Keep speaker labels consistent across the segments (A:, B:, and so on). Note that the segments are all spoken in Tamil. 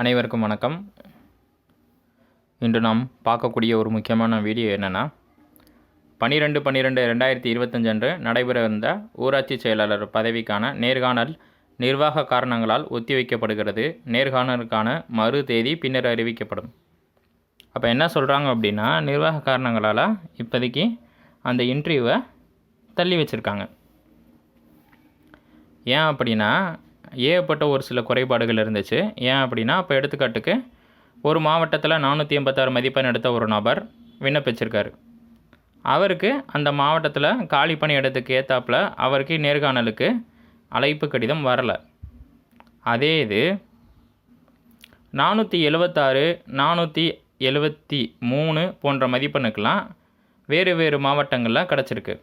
A: அனைவருக்கும் வணக்கம். இன்று நாம் பார்க்கக்கூடிய ஒரு முக்கியமான வீடியோ என்னென்னா பன்னிரெண்டு பன்னிரெண்டு ரெண்டாயிரத்தி இருபத்தஞ்சு அன்று நடைபெறவிருந்த ஊராட்சி செயலாளர் பதவிக்கான நேர்காணல் நிர்வாக காரணங்களால் ஒத்திவைக்கப்படுகிறது. நேர்காணலுக்கான மறு தேதி பின்னர் அறிவிக்கப்படும். அப்போ என்ன சொல்கிறாங்க அப்படின்னா நிர்வாக காரணங்களால் இப்போதைக்கு அந்த இன்டர்வியூவை தள்ளி வச்சுருக்காங்க. ஏன் அப்படின்னா ஏகப்பட்ட ஒரு சில குறைபாடுகள் இருந்துச்சு. ஏன் அப்படின்னா இப்போ எடுத்துக்காட்டுக்கு ஒரு மாவட்டத்தில் நானூற்றி எண்பத்தாறு மதிப்பெண் எடுத்த ஒரு நபர் விண்ணப்பிச்சிருக்காரு. அவருக்கு அந்த மாவட்டத்தில் காலி பணி இடத்துக்கு ஏற்றாப்புல அவருக்கு நேர்காணலுக்கு அழைப்பு கடிதம் வரலை. அதே இது நானூற்றி எழுபத்தாறு நானூற்றி எழுபத்தி மூணு போன்ற மதிப்பெண்ணுக்கெலாம் வேறு வேறு மாவட்டங்களில் கிடச்சிருக்கு.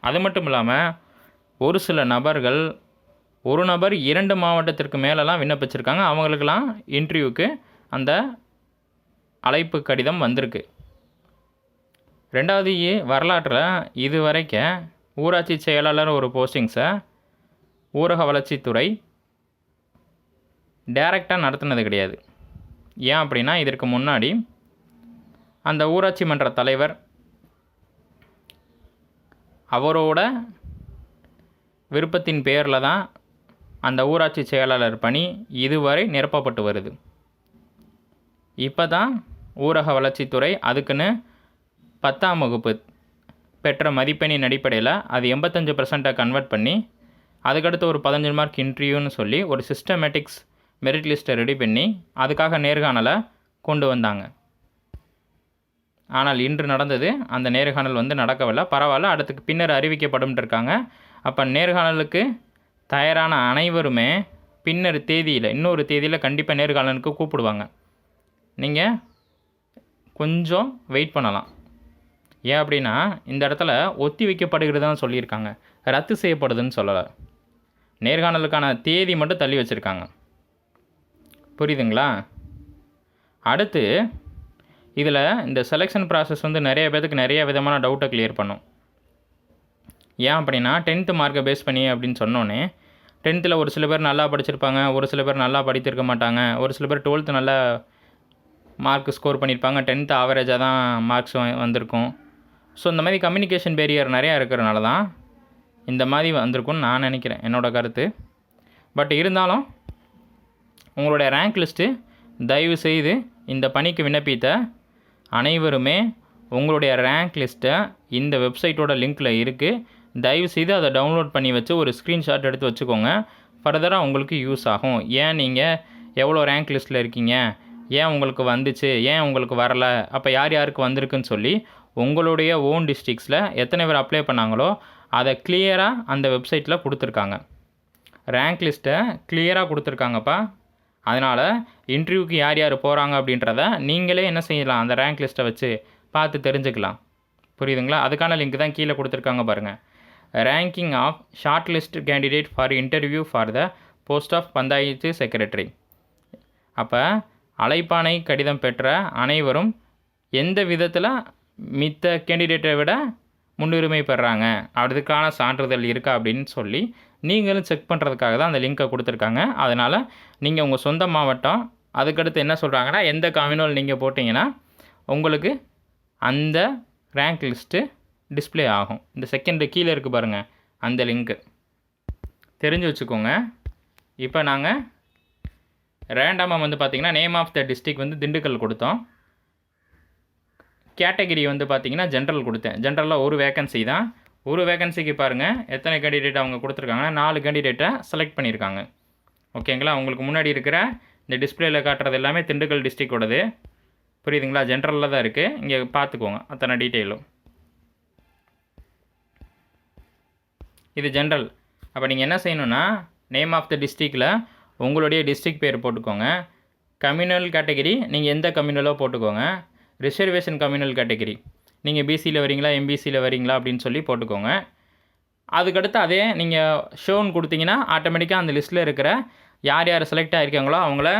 A: அது மட்டும் இல்லாமல் ஒரு சில நபர்கள் ஒரு நபர் இரண்டு மாவட்டத்திற்கு மேலெலாம் விண்ணப்பிச்சிருக்காங்க. அவங்களுக்கெல்லாம் இன்டர்வியூக்கு அந்த அழைப்பு கடிதம் வந்திருக்கு. ரெண்டாவது வரலாற்றில் இது வரைக்கும் ஊராட்சி செயலாளர் ஒரு போஸ்டிங்ஸை ஊரக வளர்ச்சித்துறை டைரெக்டாக நடத்துனது கிடையாது. ஏன் அப்படின்னா இதற்கு முன்னாடி அந்த ஊராட்சி மன்ற தலைவர் அவரோட விருப்பத்தின் பேரில் தான் அந்த ஊராட்சி செயலாளர் பணி இதுவரை நிரப்பப்பட்டு வருது. இப்போ தான் ஊரக வளர்ச்சித்துறை அதுக்குன்னு பத்தாம் வகுப்பு பெற்ற மதிப்பெண்ணின் அடிப்படையில் அது எண்பத்தஞ்சு பர்சண்ட்டை கன்வெர்ட் பண்ணி அதுக்கடுத்து ஒரு பதினஞ்சு மார்க் இன்டர்வியூன்னு சொல்லி ஒரு சிஸ்டமேட்டிக்ஸ் மெரிட் லிஸ்ட்டை ரெடி பண்ணி அதுக்காக நேர்காணலை கொண்டு வந்தாங்க. ஆனால் இன்று நடந்தது அந்த நேர்காணல் வந்து நடக்கவில்லை. பரவாயில்ல அடுத்துக்கு பின்னர் அறிவிக்கப்படும் இருக்காங்க. அப்போ நேர்காணலுக்கு தயாரான அனைவருமே பின்னர் தேதியில் இன்னொரு தேதியில் கண்டிப்பாக நேர்காணலுக்கு கூப்பிடுவாங்க. நீங்கள் கொஞ்சம் வெயிட் பண்ணலாம். ஏன் அப்படின்னா இந்த இடத்துல ஒத்தி வைக்கப்படுகிறதுன்னு சொல்லியிருக்காங்க. ரத்து செய்யப்படுதுன்னு சொல்லலை. நேர்காணலுக்கான தேதி மட்டும் தள்ளி வச்சுருக்காங்க. புரியுதுங்களா? அடுத்து இதில் இந்த செலெக்ஷன் ப்ராசஸ் வந்து நிறைய பேத்துக்கு நிறைய விதமான டவுட்டை கிளியர் பண்ணும். ஏன் அப்படின்னா டென்த்து மார்க்கை பேஸ் பண்ணி அப்படின்னு சொன்னோன்னே டென்த்தில் ஒரு சில பேர் நல்லா படிச்சிருப்பாங்க ஒரு சில பேர் நல்லா படித்திருக்க மாட்டாங்க ஒரு சில பேர் டுவெல்த்து நல்லா மார்க் ஸ்கோர் பண்ணியிருப்பாங்க டென்த்து ஆவரேஜாக தான் மார்க்ஸ் வந்திருக்கும். ஸோ இந்த மாதிரி கம்யூனிகேஷன் பேரியர் நிறையா இருக்கிறனால தான் இந்த மாதிரி வந்திருக்கும்னு நான் நினைக்கிறேன் என்னோடய கருத்து. பட் இருந்தாலும் உங்களுடைய ரேங்க் லிஸ்ட்டு தயவு செய்து இந்த பணிக்கு விண்ணப்பித்த அனைவருமே உங்களுடைய ரேங்க் லிஸ்ட்டை இந்த வெப்சைட்டோட லிங்க்கில் இருக்குது தயவுசெய்து அதை டவுன்லோட் பண்ணி வச்சு ஒரு ஸ்க்ரீன்ஷாட் எடுத்து வச்சுக்கோங்க. ஃபர்தராக உங்களுக்கு யூஸ் ஆகும். ஏன் நீங்கள் எவ்வளோ ரேங்க் லிஸ்ட்டில் இருக்கீங்க? ஏன் உங்களுக்கு வந்துச்சு? ஏன் உங்களுக்கு வரல? அப்போ யார் யாருக்கு வந்திருக்குன்னு சொல்லி உங்களுடைய ஓன் டிஸ்ட்ரிக்ஸில் எத்தனை பேர் அப்ளை பண்ணாங்களோ அதை கிளியராக அந்த வெப்சைட்டில் கொடுத்துருக்காங்க. ரேங்க் லிஸ்ட்டை கிளியராக கொடுத்துருக்காங்கப்பா. அதனால் இன்டர்வியூக்கு யார் யார் போகிறாங்க அப்படின்றத நீங்களே என்ன செய்யலாம் அந்த ரேங்க் லிஸ்ட்டை வச்சு பார்த்து தெரிஞ்சுக்கலாம். புரியுதுங்களா? அதுக்கான லிங்க் தான் கீழே கொடுத்துருக்காங்க பாருங்கள் ranking of shortlist candidate for interview for the post of panchayat secretary அப்போ அழைப்பானை கடிதம் பெற்ற அனைவரும் எந்த விதத்தில் மித்த கேண்டிடேட்டை விட முன்னுரிமை பெறாங்க? அதுக்கான சான்றிதழ் இருக்கா அப்படின்னு சொல்லி நீங்களும் செக் பண்ணுறதுக்காக தான் அந்த லிங்க்கை கொடுத்துருக்காங்க. அதனால் நீங்கள் உங்கள் சொந்த மாவட்டம் அதுக்கடுத்து என்ன சொல்கிறாங்கன்னா எந்த கம்யூனல் நீங்கள் போட்டிங்கன்னா உங்களுக்கு அந்த ரேங்க் லிஸ்ட்டு டிஸ்ப்ளே ஆகும். இந்த செகண்ட் கீழே இருக்குது பாருங்கள் அந்த லிங்க்கு தெரிஞ்சு வச்சுக்கோங்க. இப்போ நாங்கள் ரேண்டமாக வந்து பார்த்திங்கன்னா நேம் ஆஃப் த டிஸ்ட்ரிக் வந்து திண்டுக்கல் கொடுத்தோம். கேட்டகிரி வந்து பார்த்தீங்கன்னா ஜென்ரல் கொடுத்தேன். ஜென்ரலில் ஒரு வேகன்சி தான். ஒரு வேகன்சிக்கு பாருங்கள் எத்தனை கேண்டிடேட் அவங்க கொடுத்துருக்காங்கன்னா நாலு கேண்டிடேட்டை செலக்ட் பண்ணியிருக்காங்க. ஓகேங்களா உங்களுக்கு முன்னாடி இருக்கிற இந்த டிஸ்பிளேயில் காட்டுறது எல்லாமே திண்டுக்கல் டிஸ்ட்ரிக்டோடது புரியுதுங்களா? ஜென்ரலில் தான் இருக்குது இங்கே பார்த்துக்கோங்க அத்தனை டீட்டெயிலும் இது ஜென்ரல் அப்போ நீங்கள் என்ன செய்யணும்னா நேம் ஆஃப் த டிஸ்ட்ரிக்டில் உங்களுடைய டிஸ்ட்ரிக்ட் பேர் போட்டுக்கோங்க. கம்யூனல் கேட்டகரி நீங்கள் எந்த கம்யூனலோ போட்டுக்கோங்க. ரிசர்வேஷன் கம்யூனல் கேட்டகரி நீங்கள் பிசியில் வரீங்களா எம்பிசியில் வரீங்களா அப்படின்னு சொல்லி போட்டுக்கோங்க. அதுக்கடுத்து அதே நீங்கள் ஷோன்னு கொடுத்தீங்கன்னா ஆட்டோமேட்டிக்காக அந்த லிஸ்ட்டில் இருக்கிற யார் யார் செலக்ட் ஆகிருக்காங்களோ அவங்கள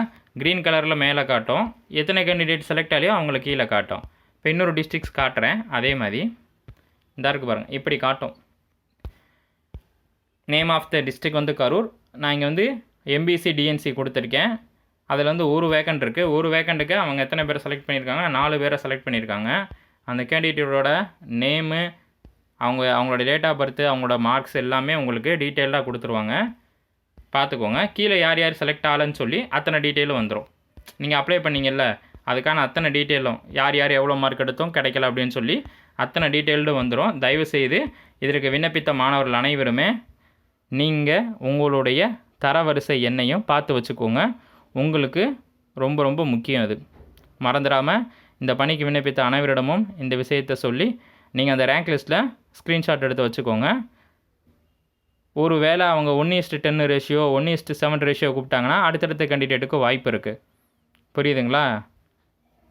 A: க்ரீன் கலரில் மேலே காட்டும். எத்தனை கேண்டிடேட் செலக்ட் ஆகியோ அவங்கள கீழே காட்டும். இப்போ இன்னொரு டிஸ்ட்ரிக்ஸ் காட்டுறேன் அதே மாதிரி. இந்த இருக்கு பாருங்கள் இப்படி காட்டும். நேம் ஆஃப் த டிஸ்ட்ரிக் வந்து கரூர். நான் இங்கே வந்து எம்பிசி டிஎன்சி கொடுத்துருக்கேன். அதில் வந்து ஒரு வேக்கண்ட் இருக்குது ஒரு வேக்கண்ட்டுக்கு அவங்க எத்தனை பேரை செலக்ட் பண்ணியிருக்காங்க? நாலு பேரை செலக்ட் பண்ணியிருக்காங்க. அந்த கேண்டிடேட்டோட நேமு அவங்க அவங்களோட டேட் ஆஃப் பர்த்து அவங்களோட மார்க்ஸ் எல்லாமே உங்களுக்கு டீட்டெயிலாக கொடுத்துருவாங்க. பார்த்துக்கோங்க. கீழே யார் யார் செலக்ட் ஆகலைன்னு சொல்லி அத்தனை டீட்டெயிலும் வந்துடும் நீங்கள் அப்ளை பண்ணிங்கல்ல அதுக்கான அத்தனை டீட்டெயிலும் யார் யார் எவ்வளோ மார்க் எடுத்தோம் கிடைக்கல அப்படின்னு சொல்லி அத்தனை டீட்டெயில்டும் வந்துடும் தயவுசெய்து இதற்கு விண்ணப்பித்த மாணவர்கள் அனைவருமே நீங்கள் உங்களுடைய தரவரிசை எண்ணையும் பார்த்து வச்சுக்கோங்க. உங்களுக்கு ரொம்ப ரொம்ப முக்கியம் அது. மறந்துடாமல் இந்த பணிக்கு விண்ணப்பித்த அனைவரிடமும் இந்த விஷயத்தை சொல்லி நீங்கள் அந்த ரேங்க் லிஸ்ட்டில் ஸ்க்ரீன்ஷாட் எடுத்து வச்சுக்கோங்க. ஒரு வேளை அவங்க ஒன்று இஸ்ட்டு டென்னு ரேஷியோ ஒன்று இஸ்ட்டு செவன் ரேஷியோ கூப்பிட்டாங்கன்னா அடுத்தடுத்த கேண்டிடேட்டுக்கு வாய்ப்பு இருக்குது புரியுதுங்களா?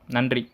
A: நன்றி.